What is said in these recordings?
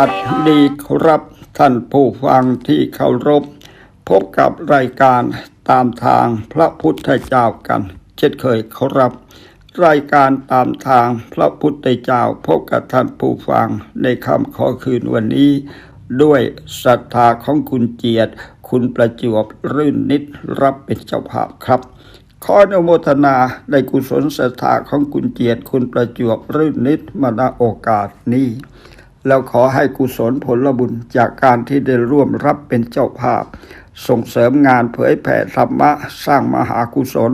วัสดีครับท่านผู้ฟังที่เคารพ พบกับรายการตามทางพระพุทธเจ้ากัน เช่นเคยครับ รายการตามทางพระพุทธเจ้าพบกับท่านผู้ฟังในคำขอคืนวันนี้ ด้วยศรัทธาของคุณเจียรคุณประจวบรื่นนิดรับเป็นเจ้าภาพครับขออนุโมทนาในกุศลศรัทธาของคุณเจียรคุณประจวบรื่นนิดมาณโอกาสนี้ แล้วขอให้กุศลผลบุญจากการที่ได้ร่วมรับเป็นเจ้าภาพ ส่งเสริมงานเผยแผ่ธรรมะสร้างมหากุศล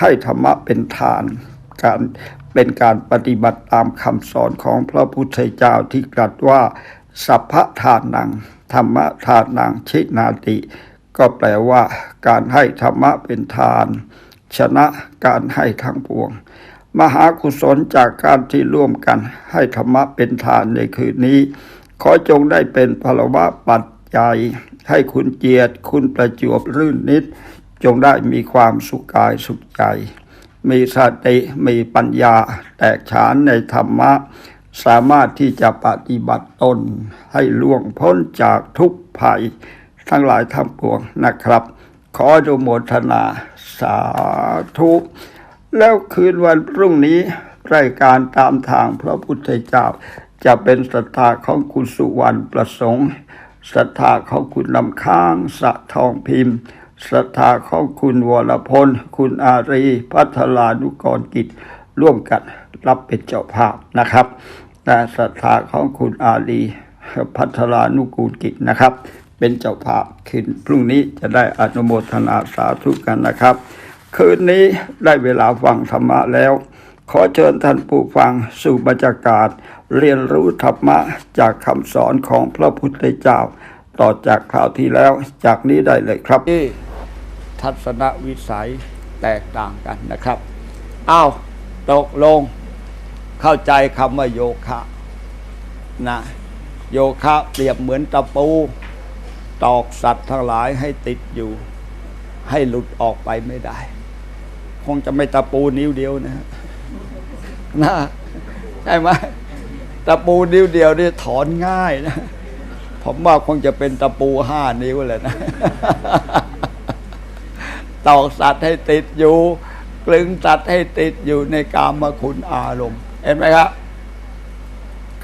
ให้ธรรมะเป็นทาน การเป็นการปฏิบัติตามคำสอนของพระพุทธเจ้าที่ตรัสว่า สัพพทานัง ธรรมะทานังชินาติ ก็แปลว่า การให้ธรรมะเป็นทาน ชนะการให้ทั้งปวง มหากุศลจากการที่ร่วมกันให้ธรรมะเป็นทานในคืนนี้ ขอจงได้เป็นพลวะปัจจัย ให้คุณเจียรติคุณประจวบรื่นนิด จงได้มีความสุขกายสุขใจ มีสติมีปัญญาแตกฉานในธรรมะ สามารถที่จะปฏิบัติตน ให้ล่วงพ้นจากทุกภัย ทั้งหลายทั้งปวงนะครับ ขออนุโมทนาสาธุ แล้วคืนวันพรุ่งนี้รายการตามทางพระพุทธเจ้า จะเป็นศรัทธาของคุณสุวรรณประสงค์ศรัทธาของคุณลำค้างสะทองพิมพ์ศรัทธาของคุณวรพล คุณอารี พัทลานุกรกิจ ร่วมกันรับเป็นเจ้าภาพนะครับแต่ศรัทธาของคุณอารีพัทลานุกูลกิจนะครับ เป็นเจ้าภาพคืนพรุ่งนี้จะได้อนุโมทนาสาธุกันนะครับ คืนนี้ได้เวลาฟังธรรมะแล้ว ขอเชิญท่านผู้ฟังสู่บรรยากาศ เรียนรู้ธรรมะจากคำสอนของพระพุทธเจ้า ต่อจากคราวที่แล้วจากนี้ได้เลยครับที่ทัศนวิสัยแตกต่างกันนะครับอ้าวตกลงเข้าใจคำว่าโยคะนะโยคะเปรียบเหมือนตะปู ตอกสัตว์ทั้งหลายให้ติดอยู่ ให้หลุดออกไปไม่ได้ คงจะไม่ตะปูนิ้วเดียวนะนะใช่ไหมตะปูนิ้วเดียวนี่ถอนง่ายนะผมว่าคงจะเป็นตะปูห้านิ้วแหละนะตอกสัตว์ให้ติดอยู่กลึงสัตว์ให้ติดอยู่ในกามคุณอารมณ์ เห็นไหมครับ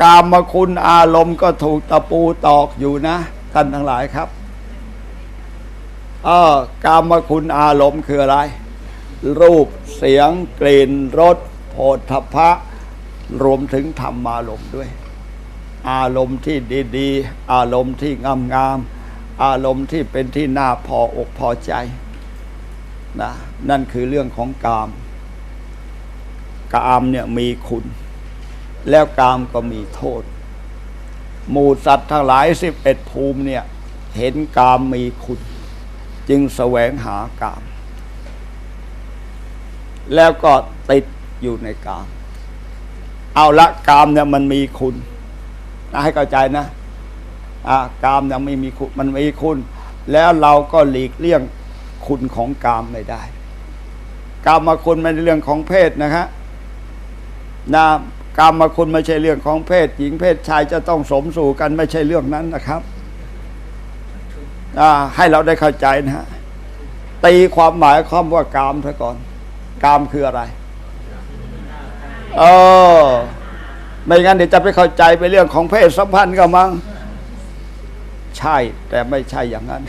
กามคุณอารมณ์ก็ถูกตะปูตอกอยู่นะท่านทั้งหลายครับเออกามคุณอารมณ์คืออะไร รูปเสียงกลิ่นรสโผฏฐพะรวมถึงธรรมอารมณ์ด้วย อารมณ์ที่ดีๆ อารมณ์ที่งามๆอารมณ์ที่เป็นที่น่าพออกพอใจนะนั่นคือเรื่องของกามกามเนี่ยมีคุณ แล้วกามก็มีโทษ หมู่สัตว์ทั้งหลายสิบเอ็ดภูมิเนี่ย เห็นกามมีคุณ จึงแสวงหากาม แล้วก็ติดอยู่ในกาม เอาละกามเนี่ยมันมีคุณนะให้เข้าใจนะอ่ากามเนี่ยไม่มีคุณมันมีคุณ แล้วเราก็หลีกเลี่ยงคุณของกามไม่ได้ กามมาคุณไม่ใช่เรื่องของเพศนะฮะนะกามมาคุณไม่ใช่เรื่องของเพศ หญิงเพศชายจะต้องสมสู่กันไม่ใช่เรื่องนั้นนะครับให้เราได้เข้าใจนะฮะตีความหมายคำว่ากามซะก่อน กามคืออะไร เออ ไม่งั้นเดี๋ยวจะไปเข้าใจไปเรื่องของเพศสัมพันธ์ก็มั้งใช่ แต่ไม่ใช่อย่างนั้น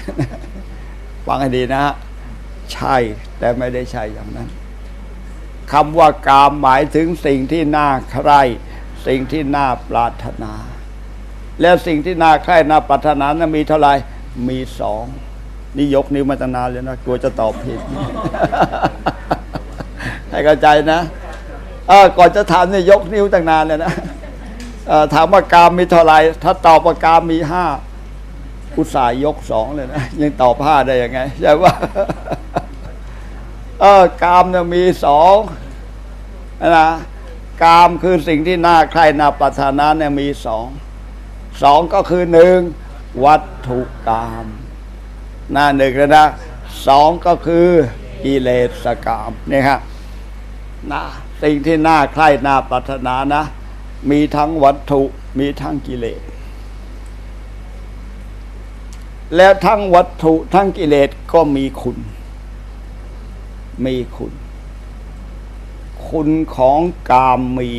ฟังให้ดีนะฮะใช่ แต่ไม่ได้ใช่อย่างนั้นคำว่ากามหมายถึงสิ่งที่น่าใคร่สิ่งที่น่าปรารถนา แล้วสิ่งที่น่าใคร่น่าปรารถนานั้นมีเท่าไหร่มีสองนี่ยกนิ้วมาตั้งนานเลยนะกลัวจะตอบผิด ให้เข้าใจนะเออก่อนจะถามเนี่ยยกนิ้วตั้งนานเลยนะเออถามว่ากามมีเท่าไหร่ถ้าตอบว่ากามมีห้าอุตส่าห์ยกสองเลยนะยังตอบห้าได้ยังไงใช่ปะเออกามเนี่ยมีสองนะกามคือสิ่งที่น่าใคร่น่าปรารถนาเนี่ยมีสองสองก็คือหนึ่งวัตถุกามหน้าหนึ่งแล้วนะสองก็คือกิเลสกามเนี่ยครับ นะสิ่งที่น่าใคร่น่าปรารถนานะ มีทั้งวัตถุมีทั้งกิเลส แล้วทั้งวัตถุทั้งกิเลสก็มีคุณ มีคุณ คุณของกามมี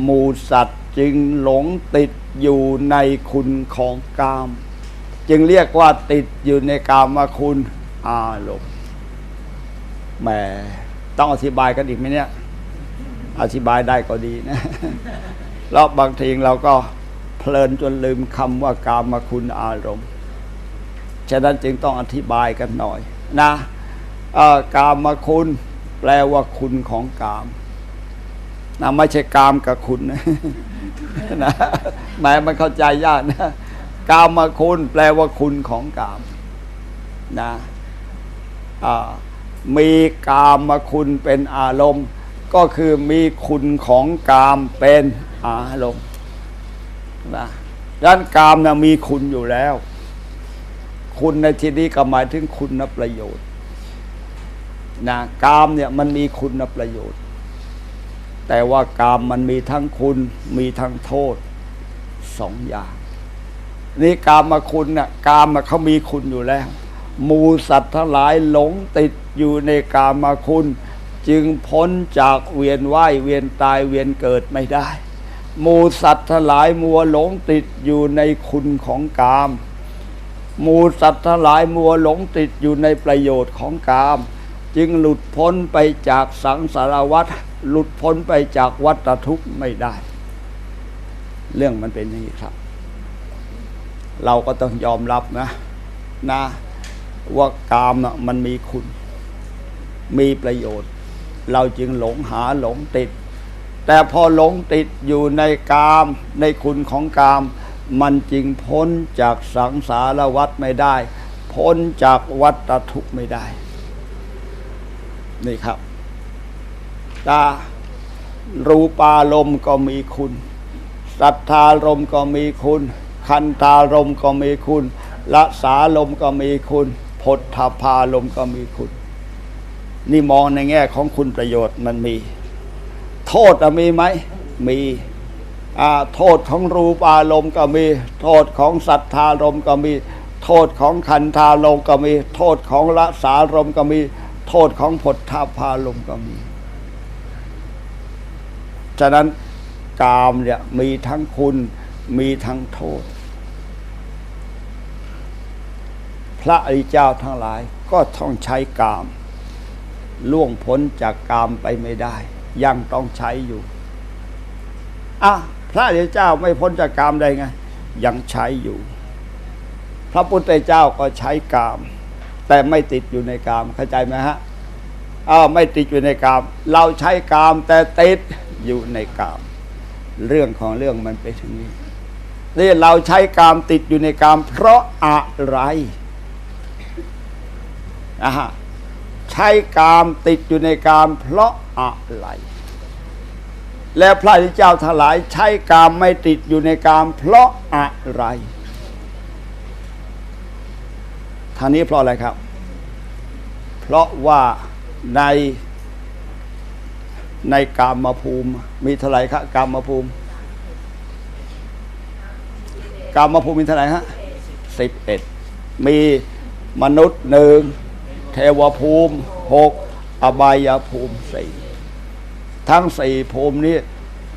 หมูสัตว์จึงหลงติดอยู่ในคุณของกาม จึงเรียกว่าติดอยู่ในกามคุณอารมณ์แหม ต้องอธิบายกันอีกไหมเนี่ย อธิบายได้ก็ดีนะแล้วบางทีเราก็เพลินจนลืมคำว่ากามคุณอารมณ์ ฉะนั้นจึงต้องอธิบายกันหน่อยนะกามคุณแปลว่าคุณของกามนะไม่ใช่กามกับคุณนะนะแหมมันเข้าใจยากนะ กามคุณแปลว่าคุณของกามนะอ่า มีกามคุณเป็นอารมณ์ ก็คือมีคุณของกามเป็นอารมณ์นะด้านกามนะมีคุณอยู่แล้ว คุณในที่นี้ก็หมายถึงคุณประโยชน์นะกามเนี่ยมันมีคุณประโยชน์ แต่ว่ากามมันมีทั้งคุณมีทั้งโทษสองอย่าง นี่กามมาคุณน่ะกามมาเขามีคุณอยู่แล้ว มูสัตว์ทั้งหลายหลงติดอยู่ในกามมาคุณ จึงพ้นจากเวียนว่ายเวียนตายเวียนเกิดไม่ได้ มูสัตว์ทั้งหลายมัวหลงติดอยู่ในคุณของกาม มูสัตว์ทั้งหลายมัวหลงติดอยู่ในประโยชน์ของกาม จึงหลุดพ้นไปจากสังสารวัฏหลุดพ้นไปจากวัฏทุกข์ไม่ได้ เรื่องมันเป็นอย่างนี้ครับ เราก็ต้องยอมรับนะ นะ ว่ากามนะมันมีคุณ มีประโยชน์ เราจึงหลงหาหลงติด แต่พอหลงติดอยู่ในกามในคุณของกาม มันจึงพ้นจากสังสารวัฏไม่ได้ พ้นจากวัฏทุกข์ไม่ได้ นี่ครับ ตารูปารมณ์ก็มีคุณสัทธารมณ์ก็มีคุณ คันธารมณ์ก็มีคุณละสารมณ์ก็มีคุณ พดทพารมก็มีคุณ นี่มองในแง่ของคุณประโยชน์มันมี โทษมีไหม มีโทษของรูปอารมณ์ก็มี โทษของสัทธารมก็มี โทษของคันธารมก็มี โทษของละสารมก็มี โทษของผลทพารมก็มี ฉะนั้นกามเนี่ยมีทั้งคุณมีทั้งโทษ พ ระอริยเจ้าทั้งหลายก็ต้องใช้กาม ล่วงพ้นจากกามไปไม่ได้ ยังต้องใช้อยู่อะพระอริยเจ้าไม่พ้นจากกามได้ไง ยังใช้อยู่ พระพุทธเจ้าก็ใช้กาม แต่ไม่ติดอยู่ในกามเข้าใจไหมฮะอ้าวไม่ติดอยู่ในกาม เราใช้กามแต่ติดอยู่ในกาม เรื่องของเรื่องมันเป็นอย่างนี้นี่เราใช้กามติดอยู่ในกามเพราะอะไร นะฮะใช้กามติดอยู่ในกามเพราะอะไร แล้วพระพุทธเจ้าทลายใช้กามไม่ติดอยู่ในกามเพราะอะไรทางนี้เพราะอะไรครับ เพราะว่าในในกามมาภูมิ มีเท่าไหร่ครับกามมาภูมิกามมาภูมิมีเท่าไหร่ฮะสิบเอ็ดมีมนุษย์หนึ่ง เทวภูมิหกอบายภูมิสี่ทั้งสี่ภูมินี้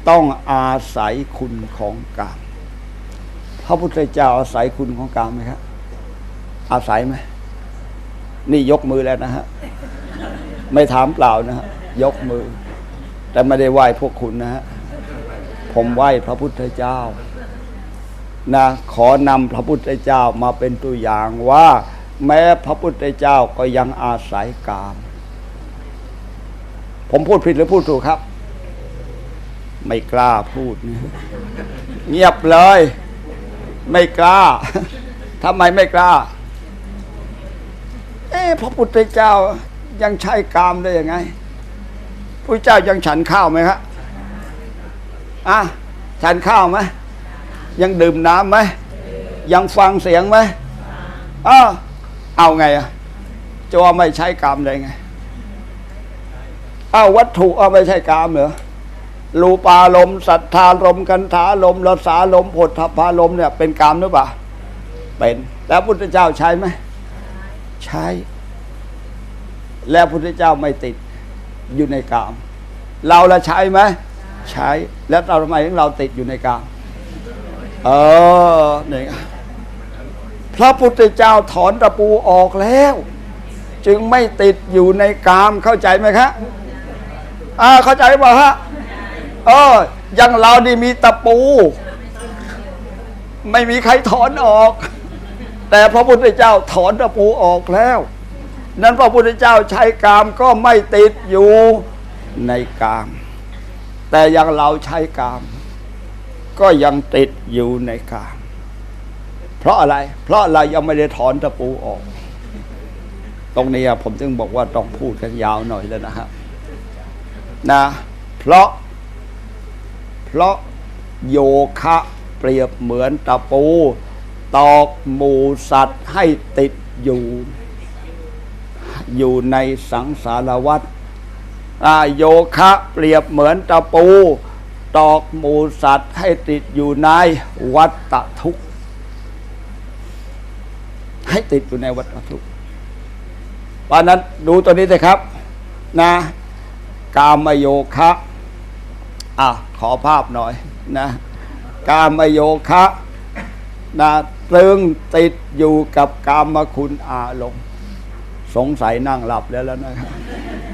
ต้องอาศัยคุณของกามพระพุทธเจ้าอาศัยคุณของกามไหมครับอาศัยไหมนี่ยกมือแล้วนะฮะไม่ถามเปล่านะฮะยกมือ แต่ไม่ได้ไหว้พวกคุณนะฮะผมไหว้พระพุทธเจ้านะขอนำพระพุทธเจ้ามาเป็นตัวอย่างว่า แม้พระพุทธเจ้าก็ยังอาศัยกาม ผมพูดผิดหรือพูดถูกครับ ไม่กล้าพูด เงียบเลย ไม่กล้าทำไมไม่กล้า เอ๊พระพุทธเจ้ายังใช้กามได้ยังไงพระเจ้ายังฉันข้าวไหมครับอะฉันข้าวไหมยังดื่มน้ำไหมยังฟังเสียงไหมอ้าว เอาไงอะจะว่าไม่ใช้กามได้ไง เอาวัตถุเอาไม่ใช่กามเหรอรูปารมณ์สัทธารมณ์กันธารมณ์รสารมณ์ผลทพารมณ์เนี่ยเป็นกามหรือเปล่าเป็นแล้วพุทธเจ้าใช้ไหมใช้ แล้วพุทธเจ้าไม่ติดอยู่ในกาม เราละใช้ไหมใช้แล้วเราทำไมถึงเราติดอยู่ในกาม เออเนี่ไง พระพุทธเจ้าถอนตะปูออกแล้ว จึงไม่ติดอยู่ในกามเข้าใจไหมครับอ่าเข้าใจเปล่าฮะเอออยังเรานี่มีตะปู ไม่มีใครถอนออก แต่พระพุทธเจ้าถอนตะปูออกแล้ว นั้นพระพุทธเจ้าใช้กามก็ไม่ติดอยู่ในกาม แต่อยังเราใช้กาม ก็ยังติดอยู่ในกาม เพราะอะไร เพราะเรายังไม่ได้ถอนตะปูออก ตรงนี้ผมจึงบอกว่าต้องพูดกันยาวหน่อยแล้วนะครับนะ เพราะ เพราะโยคะเปรียบเหมือนตะปู ตอกหมูสัตว์ให้ติดอยู่ อยู่ในสังสารวัฏโยคะเปรียบเหมือนตะปู ตอกหมูสัตว์ให้ติดอยู่ในวัฏฏทุกข์ ให้ติดอยู่ในวัฏฏทุกข์เพราะนั้นดูตัวนี้เลยครับ นะ กามโยคะอะขอภาพหน่อยนะกามโยคะนะตรึงติดอยู่กับกามคุณอารมณ์สงสัยนั่งหลับแล้วแล้วนะครับ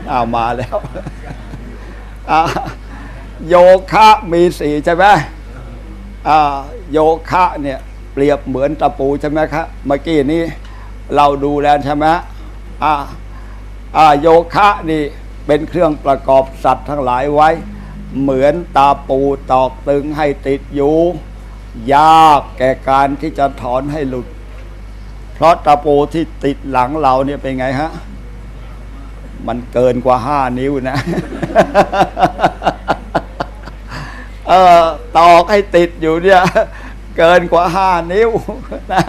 อ้ามาแล้วโยคะมีสี่ใช่ไหมโยคะเนี่ย เปรียบเหมือนตะปูใช่ไหมครับเมื่อกี้นี้เราดูแล้วใช่ไหมอ่าอ่าโยคะนี่เป็นเครื่องประกอบสัตว์ทั้งหลายไว้ เหมือนตาปูตอกตึงให้ติดอยู่ ยากแก่การที่จะถอนให้หลุด เพราะตะปูที่ติดหลังเราเนี่ยเป็นไงฮะ มันเกินกว่าห้านิ้วนะเออตอกให้ติดอยู่เนี่ย เกินกว่าห้านิ้วนะ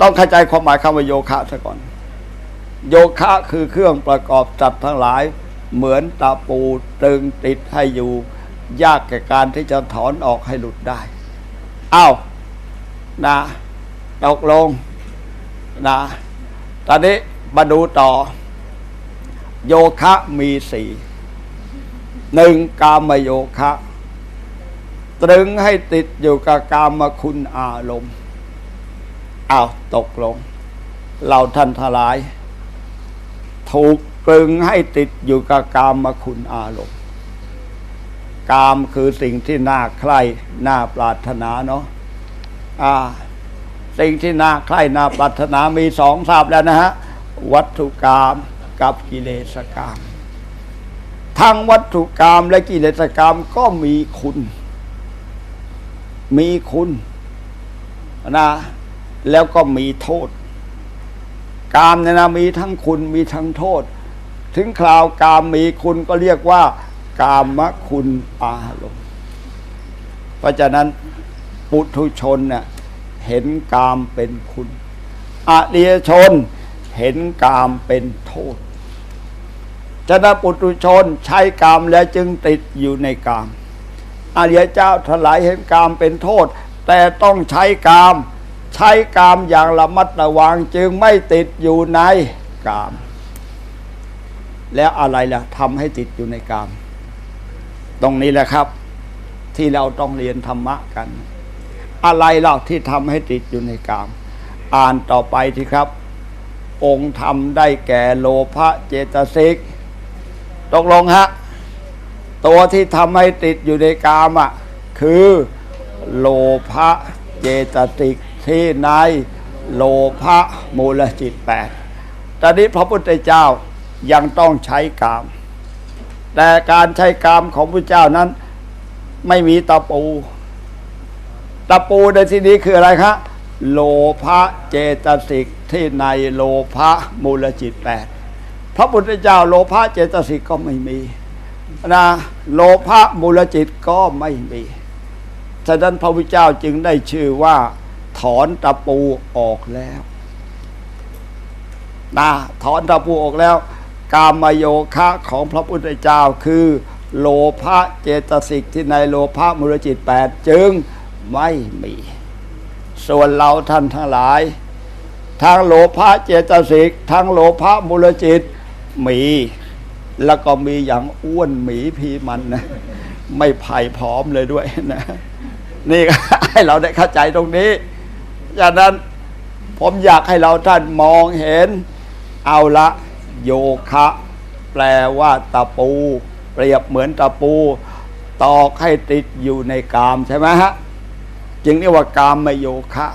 ต้องเข้าใจความหมายคำว่าโยคะซะก่อน โยคะคือเครื่องประกอบจัดทั้งหลาย เหมือนตะปูตึงติดให้อยู่ ยากแก่การที่จะถอนออกให้หลุดได้อ้าวนะตกลงนะตอนนี้มาดูต่อ โยคะมีสี่หนึ่งกามโยคะ ตรึงให้ติดอยู่กับกามคุณอารมณ์อ้าวตกลง เราท่านทลาย ถูกตรึงให้ติดอยู่กับกามคุณอารมณ์กามคือสิ่งที่น่าใคร่น่าปรารถนาเนาะอ่า สิ่งที่น่าใคร่น่าปรารถนามีสองทราบแล้วนะฮะ วัตถุกรรมกับกิเลสกรรมทั้งวัตถุกรรมและกิเลสกรรมก็มีคุณ มีคุณนะแล้วก็มีโทษ กามเนี่ยนะมีทั้งคุณมีทั้งโทษ ถึงคราวกามมีคุณก็เรียกว่า กามคุณอารมณ์เพราะฉะนั้นปุถุชนเนี่ยเห็นกามเป็นคุณอริยชนเห็นกามเป็นโทษฉะนั้นปุถุชนใช้กามแล้วจึงติดอยู่ในกาม อริยเจ้าทลายเห็นกามเป็นโทษ แต่ต้องใช้กาม ใช้กามอย่างระมัดระวังจึงไม่ติดอยู่ในกาม แล้วอะไรล่ะทำให้ติดอยู่ในกาม ตรงนี้แหละครับ ที่เราต้องเรียนธรรมะกัน อะไรเล่าที่ทำให้ติดอยู่ในกาม อ่านต่อไปทีครับ องค์ธรรมได้แก่โลภะเจตสิกตกลงฮะ ตัวที่ทำให้ติดอยู่ในกามอะคือโลภะเจตสิกที่ในโลภะมูลจิตแปดตอนนี้พระพุทธเจ้ายังต้องใช้กาม แต่การใช้กามของพระเจ้านั้นไม่มีตะปู ตะปูในที่นี้คืออะไรครับโลภะเจตสิกที่ในโลภะมูลจิตแปดพระพุทธเจ้าโลภะเจตสิกก็ไม่มี นะโลภะมูลจิตก็ไม่มีฉะนั้นพระพุทธเจ้าจึงได้ชื่อว่า ถอนตะปูออกแล้วนะถอนตะปูออกแล้ว กามโยคะของพระพุทธเจ้าคือ โลภะเจตสิกที่ในโลภะมูลจิตแปดจึงไม่มี ส่วนเราท่านทั้งหลาย ทั้งโลภะเจตสิก ทั้งโลภะมูลจิตมี แล้วก็มีอย่างอ้วนหมีพีมันนะไม่ไผ่ผอมเลยด้วยนะนี่ให้เราได้เข้าใจตรงนี้ฉะนั้นผมอยากให้เราท่านมองเห็น เอาละโยคะ แปลว่าตะปู เปรียบเหมือนตะปู ตอกให้ติดอยู่ในกามใช่ไหมฮะจึงเรียกว่ากามมโยคะ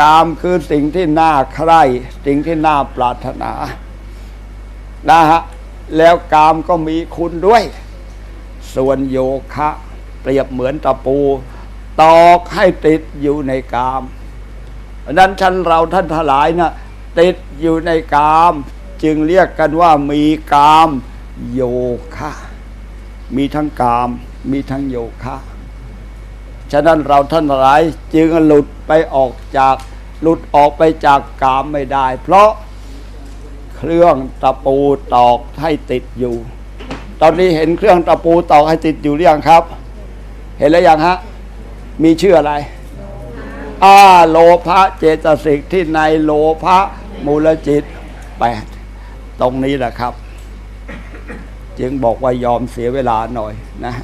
กามคือสิ่งที่น่าใคร่ สิ่งที่น่าปรารถนานะฮะ แล้วกามก็มีคุณด้วย ส่วนโยคะ เปรียบเหมือนตะปู ตอกให้ติดอยู่ในกามนั้นท่านเราท่านทลายน่ะติดอยู่ในกาม จึงเรียกกันว่ามีกามโยคะ มีทั้งกาม มีทั้งโยคะฉะนั้นเราท่านหลายจึงหลุดไปออกจากหลุดออกไปจากกามไม่ได้ เพราะ เครื่องตะปูตอกให้ติดอยู่ ตอนนี้เห็นเครื่องตะปูตอกให้ติดอยู่หรือยังครับ เห็นแล้วยังฮะ มีชื่ออะไรอาโลภะเจตสิกที่ในโลภะมูลจิตแปดตรงนี้แหละครับ จึงบอกว่ายอมเสียเวลาหน่อยนะ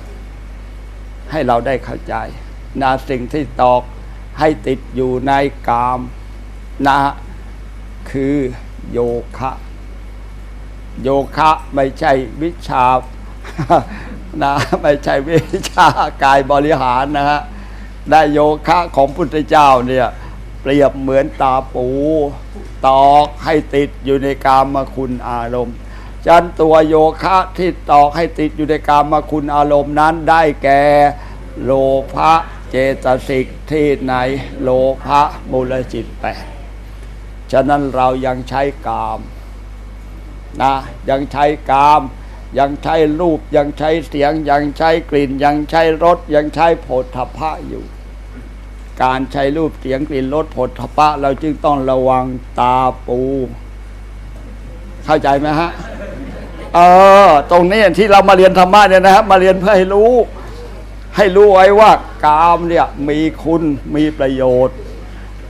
ให้เราได้เข้าใจนะสิ่งที่ตอกให้ติดอยู่ในกามนะคือโยคะ โยคะไม่ใช่วิชานะไม่ใช่วิชากายบริหารนะฮะได้โยคะของพุทธเจ้าเนี่ยเปรียบเหมือนตาปู ตอกให้ติดอยู่ในกามคุณอารมณ์จันตัวโยคะที่ตอกให้ติดอยู่ในกามคุณอารมณ์นั้นได้แก่โลภะเจตสิกที่ในโลภะมูลจิตแปดฉะนั้นเรายังใช้กาม นะยังใช้กาม ยังใช้รูป ยังใช้เสียง ยังใช้กลิ่น ยังใช้รสยังใช้โผฏฐัพพะอยู่ การใช้รูปเสียงกลิ่นรสโผฏฐัพพะ เราจึงต้องระวังตาปู เข้าใจไหมฮะเออตรงนี้ที่เรามาเรียนธรรมะเนี่ยนะครับ มาเรียนเพื่อให้รู้ ให้รู้ไว้ว่ากามเนี่ยมีคุณมีประโยชน์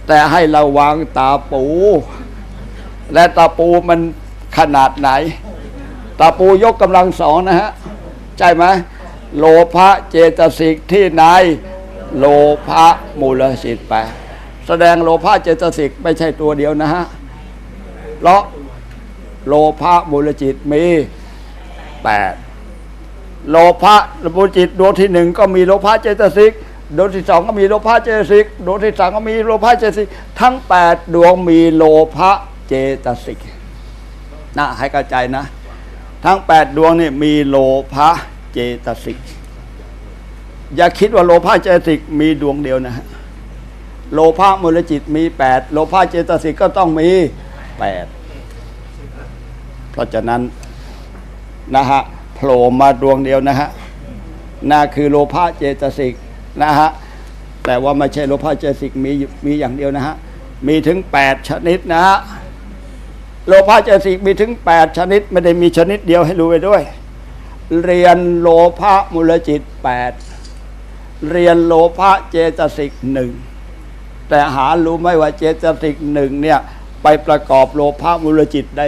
แต่ให้ระวังตาปู และตาปูมัน ขนาดไหน ตาปูยกกำลังสองนะฮะ ใช่ไหมโลภะเจตสิกที่ในโลภะมูลสิทธิ์แปดแสดงโลภะเจตสิกไม่ใช่ตัวเดียวนะฮะเพราะโลภะมูลจิตมีแปดโลภะมูลจิตดวงที่หนึ่งก็มีโลภะเจตสิกดวงที่สองก็มีโลภะเจตสิกดวงที่สามก็มีโลภะเจตสิกทั้งแปดดวงมีโลภะเจตสิก นะให้เข้าใจนะ ทั้งแปดดวงนี่มีโลภะเจตสิก อย่าคิดว่าโลภะเจตสิกมีดวงเดียวนะฮะโลภะมูลจิตมีแปดโลภะเจตสิกก็ต้องมีแปดเพราะฉะนั้นนะฮะโผล่มาดวงเดียวนะฮะน่าคือโลภะเจตสิกนะฮะแต่ว่าไม่ใช่โลภะเจตสิกมีมีอย่างเดียวนะฮะมีถึงแปดชนิดนะฮะ โลภะเจตสิกมีถึง 8 ชนิดไม่ได้มีชนิดเดียวให้รู้ไปด้วย เรียนโลภะมูลจิต 8 เรียนโลภะเจตสิกหนึ่งแต่หารู้ไหมว่าเจตสิกหนึ่งเนี่ยไปประกอบโลภะมูลจิตได้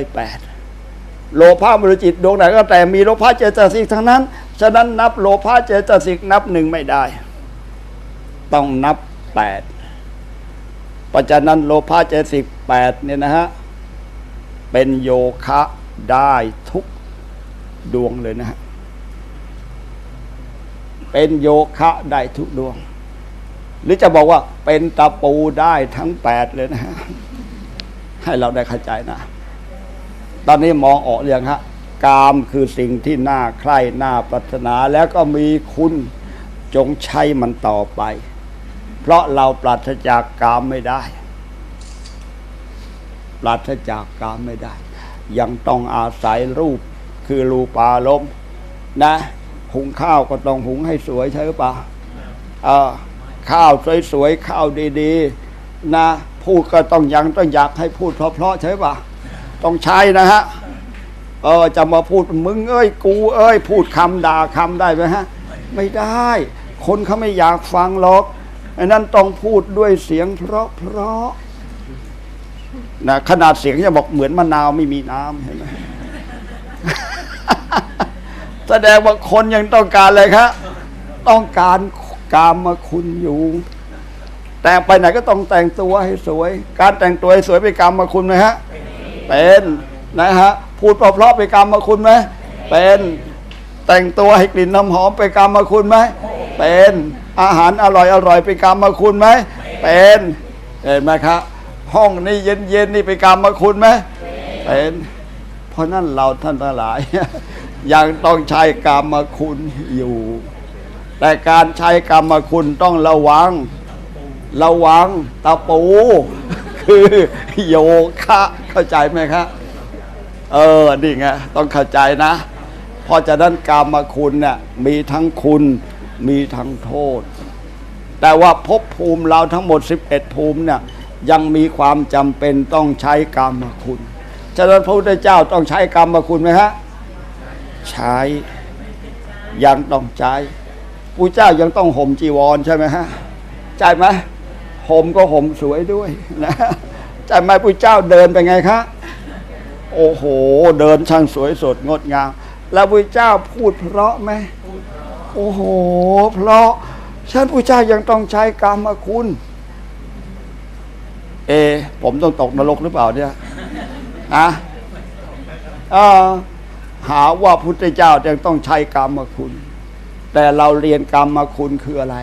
8 โลภะมูลจิตดวงไหนก็แต่มีโลภะเจตสิกทั้งนั้น ฉะนั้นนับโลภะเจตสิกนับหนึ่งไม่ได้ ต้องนับ 8 เพราะฉะนั้นโลภะเจตสิก8เนี่ยนะฮะ เป็นโยคะได้ทุกดวงเลยนะฮะ เป็นโยคะได้ทุกดวง หรือจะบอกว่าเป็นตะปูได้ทั้งแปดเลยนะฮะ ให้เราได้เข้าใจนะ ตอนนี้มองออกเรื่องฮะ กามคือสิ่งที่น่าใคร่น่าปรารถนาแล้วก็มีคุณจงใช้มันต่อไป เพราะเราปราศจากกามไม่ได้ ปราศจากกามไม่ได้ ยังต้องอาศัยรูปคือรูปารมณ์นะหุงข้าวก็ต้องหุงให้สวยใช่ปล่าเออข้าวสวยๆข้าวดีๆนะพูดก็ต้องยังต้องอยากให้พูดเพราะๆใช่ปะต้องใช้นะฮะเออจะมาพูดมึงเอ้ยกูเอ้ย พูดคำด่าคำได้ไหมฮะ ไม่ได้ คนเขาไม่อยากฟังหรอกอันนั้นต้องพูดด้วยเสียงเพราะเพราะ นะขนาดเสียงจะบอกเหมือนมะนาวไม่มีน้ำเห็นไหมแสดงว่าคนยังต้องการเลยครับ ต้องการกามมาคุณอยู่ แต่งไปไหนก็ต้องแต่งตัวให้สวย การแต่งตัวให้สวยเป็นกรรมมาคุณไหมฮะ เป็นนะฮะพูดเพราะๆเป็นกรรมมาคุณไหมเป็นแต่งตัวให้กลิ่นน้ำหอมเป็นกรรมมาคุณไหมเป็นอาหารอร่อยอร่อยเป็นกรรมมาคุณไหมเป็นเห็นไหมครับ ห้องนี้เย็นเย็นนี่เป็นกรรมมาคุณไหมเป็นเพราะนั่นเราท่านทั้งหลาย ยังต้องใช้กรรมมาคุณอยู่ แต่การใช้กรรมมาคุณต้องระวัง ระวังตะปู คือโยคะเข้าใจไหมครับเออนี่ไงต้องเข้าใจนะ เพราะฉะนั้นกรรมคุณเนี่ยมีทั้งคุณมีทั้งโทษ แต่ว่าภพภูมิเราทั้งหมด 11 ภูมิเนี่ย ยังมีความจำเป็นต้องใช้กรรมคุณฉะนั้นพระพุทธเจ้าต้องใช้กรรมคุณไหมฮะใช้ยังต้องใช้ผู้เจ้ายังต้องห่มจีวรใช่ไหมฮะใช่ไหมห่มก็ห่มสวยด้วยนะใช่ไหมผู้เจ้าเดินไปไงคะโอ้โห เดินช่างสวยสดงดงามแล้วผู้เจ้าพูดเพราะไหมโอ้โห เพราะฉันผู้เจ้ายังต้องใช้กรรมคุณ เอ ผมต้องตกนรกหรือเปล่าเนี่ยนะหาว่าพุทธเจ้ายังต้องใช้กรรมคุณ แต่เราเรียนกรรมคุณคืออะไร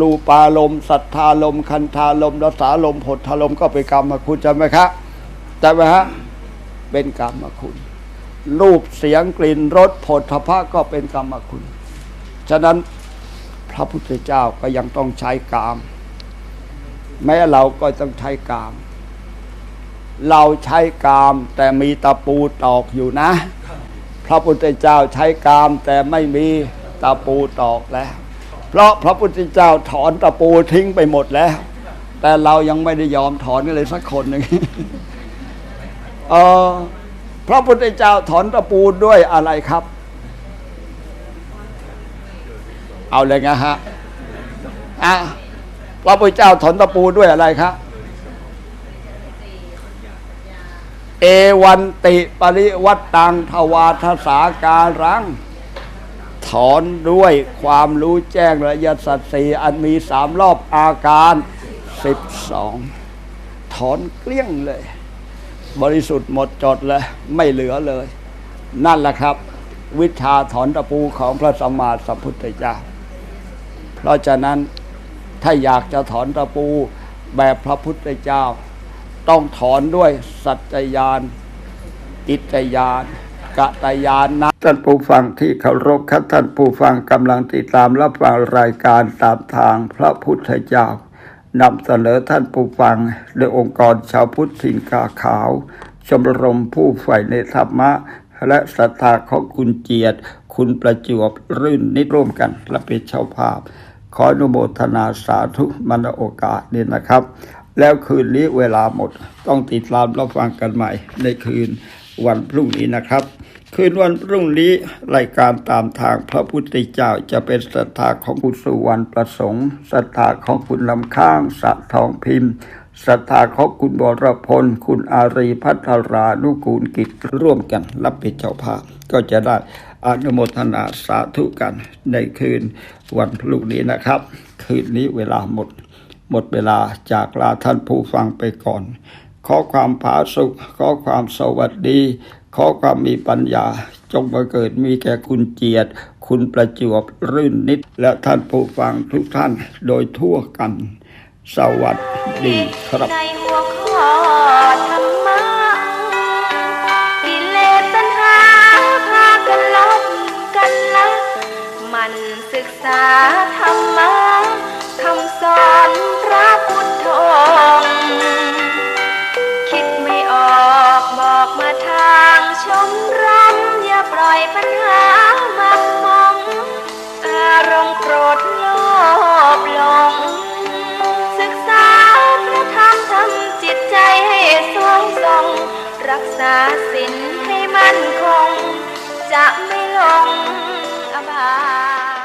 รูปารมณ์สัทธารมคันธารมรสารมณ์ผลธารมณ์ก็เป็นกรรมคุณจำไหมครับจำไหมฮะเป็นกรรมคุณ รูปเสียงกลิ่นรสผลทพะก็เป็นกรรมคุณ ฉะนั้นพระพุทธเจ้าก็ยังต้องใช้กาม แม้เราก็ต้องใช้กาม เราใช้กามแต่มีตะปูตอกอยู่นะ พระพุทธเจ้าใช้กามแต่ไม่มีตะปูตอกแล้ว เพราะพระพุทธเจ้าถอนตะปูทิ้งไปหมดแล้ว แต่เรายังไม่ได้ยอมถอนกันเลยสักคนหนึ่งเออพระพุทธเจ้าถอนตะปูด้วยอะไรครับ เอาเลยไงฮะอะ พระพุทธเจ้าถอนตะปูด้วยอะไรครับเอวันติปริวัตตังทวาทสาการัง ถอนด้วยความรู้แจ้งระยะสัตสีอันมีสามรอบอาการสิบสองถอนเกลี้ยงเลย บริสุทธิ์หมดจดเลย ไม่เหลือเลย นั่นแหละครับ วิชาถอนตะปูของพระสัมมาสัมพุทธเจ้า เพราะฉะนั้น ถ้าอยากจะถอนตะปูแบบพระพุทธเจ้า ต้องถอนด้วยสัจจญาณอิตญาณกตญาณนะท่านผู้ฟังที่เคารพครับท่านผู้ฟังกำลังติดตามรับฟังรายการตามทางพระพุทธเจ้านำเสนอท่านผู้ฟังโดยองค์กรชาวพุทธสินกาขาว ชมรมผู้ใฝ่ในธรรมะ และศรัทธาของคุณเจียรติคุณประจวบรื่นนิร่วมกันและเป็นเจ้าภาพ ขออนุโมทนาสาธุมณโอกาสนี้นะครับ แล้วคืนนี้เวลาหมดต้องติดตามรับฟังกันใหม่ ในคืนวันพรุ่งนี้นะครับ คืนวันพรุ่งนี้รายการตามทางพระพุทธเจ้าจะเป็นศรัทธาของคุณสุวรรณประสงค์ศรัทธาของคุณลำข้างสะทองพิมพ์ศรัทธาของคุณบรพล คุณอารีพัทรานุกูลกิจร่วมกันรับเป็นเจ้าภาพก็จะได้ อนุโมทนาสาธุกันในคืนวันพรุ่งนี้นะครับ คืนนี้เวลาหมด หมดเวลาจากลาท่านผู้ฟังไปก่อน ขอความผาสุข ขอความสวัสดี ขอความมีปัญญา จงมาเกิดมีแก่คุณเจียรติคุณประจวบรื่นนิด และท่านผู้ฟังทุกท่านโดยทั่วกัน สวัสดีครับ ศึกษาธรรมะคำสอนพระพุทธองค์คิดไม่ออกบอกมาทางชมรมอย่าปล่อยปัญหามักมอง อารมณ์โกรธโลภหลง ศึกษาพระธรรมทำจิตใจให้สวงทรงรักษาศีลให้มั่นคง จะไม่หลงอบาย